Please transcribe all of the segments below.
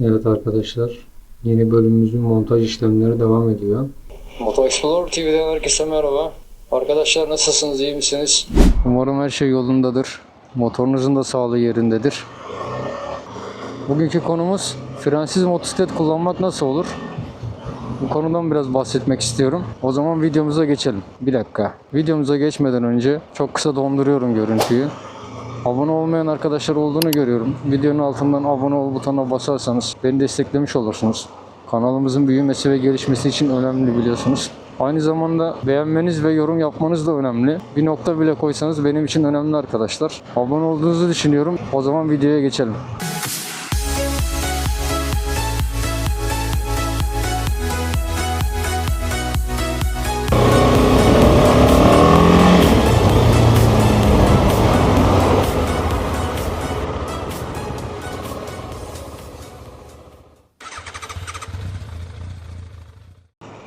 Evet arkadaşlar, yeni bölümümüzün montaj işlemleri devam ediyor. Moto Explorer TV'den herkese merhaba. Arkadaşlar nasılsınız, iyi misiniz? Umarım her şey yolundadır. Motorunuzun da sağlığı yerindedir. Bugünkü konumuz frensiz motosiklet kullanmak nasıl olur? Bu konudan biraz bahsetmek istiyorum. O zaman videomuza geçelim. Bir dakika. Videomuza geçmeden önce çok kısa donduruyorum görüntüyü. Abone olmayan arkadaşlar olduğunu görüyorum. Videonun altından abone ol butonuna basarsanız beni desteklemiş olursunuz. Kanalımızın büyümesi ve gelişmesi için önemli biliyorsunuz. Aynı zamanda beğenmeniz ve yorum yapmanız da önemli. Bir nokta bile koysanız benim için önemli arkadaşlar. Abone olduğunuzu düşünüyorum. O zaman videoya geçelim.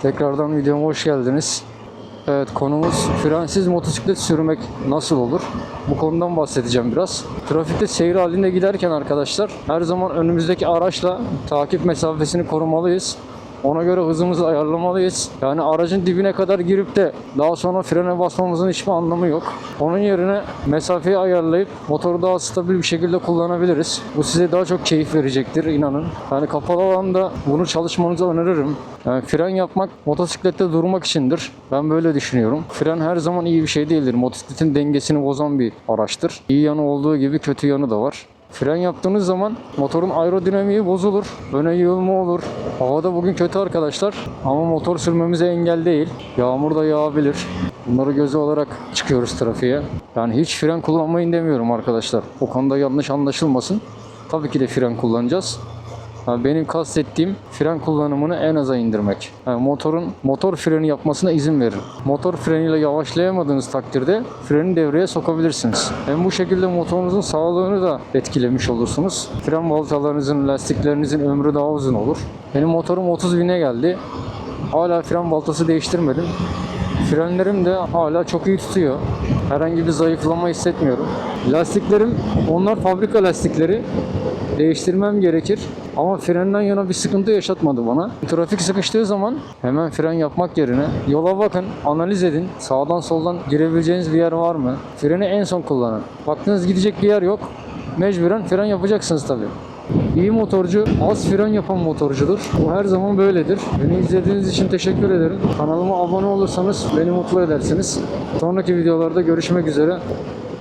Tekrardan videoma hoş geldiniz. Evet konumuz frensiz motosiklet sürmek nasıl olur? Bu konudan bahsedeceğim biraz. Trafikte seyir halinde giderken arkadaşlar her zaman önümüzdeki araçla takip mesafesini korumalıyız. Ona göre hızımızı ayarlamalıyız. Yani aracın dibine kadar girip de daha sonra frene basmamızın hiçbir anlamı yok. Onun yerine mesafeyi ayarlayıp motoru daha stabil bir şekilde kullanabiliriz. Bu size daha çok keyif verecektir inanın. Yani kapalı alanda bunu çalışmanızı öneririm. Yani fren yapmak motosiklette durmak içindir. Ben böyle düşünüyorum. Fren her zaman iyi bir şey değildir. Motosikletin dengesini bozan bir araçtır. İyi yanı olduğu gibi kötü yanı da var. Fren yaptığınız zaman motorun aerodinamiği bozulur. Öne yığılma olur. Havada bugün kötü arkadaşlar. Ama motor sürmemize engel değil. Yağmur da yağabilir. Bunları göze olarak çıkıyoruz trafiğe. Yani hiç fren kullanmayın demiyorum arkadaşlar. O konuda yanlış anlaşılmasın. Tabii ki de fren kullanacağız. Benim kastettiğim fren kullanımını en aza indirmek. Yani motorun motor freni yapmasına izin verin. Motor freniyle yavaşlayamadığınız takdirde freni devreye sokabilirsiniz. Hem bu şekilde motorunuzun sağlığını da etkilemiş olursunuz. Fren baltalarınızın, lastiklerinizin ömrü daha uzun olur. Benim motorum 30 bine geldi. Hala fren baltası değiştirmedim. Frenlerim de hala çok iyi tutuyor. Herhangi bir zayıflama hissetmiyorum. Lastiklerim onlar fabrika lastikleri. Değiştirmem gerekir. Ama frenden yana bir sıkıntı yaşatmadı bana. Trafik sıkıştığı zaman hemen fren yapmak yerine yola bakın, analiz edin. Sağdan soldan girebileceğiniz bir yer var mı? Freni en son kullanın. Baktınız gidecek bir yer yok. Mecburen fren yapacaksınız tabii. İyi motorcu az fren yapan motorcudur. Bu her zaman böyledir. Beni izlediğiniz için teşekkür ederim. Kanalıma abone olursanız beni mutlu edersiniz. Sonraki videolarda görüşmek üzere.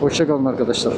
Hoşçakalın arkadaşlar.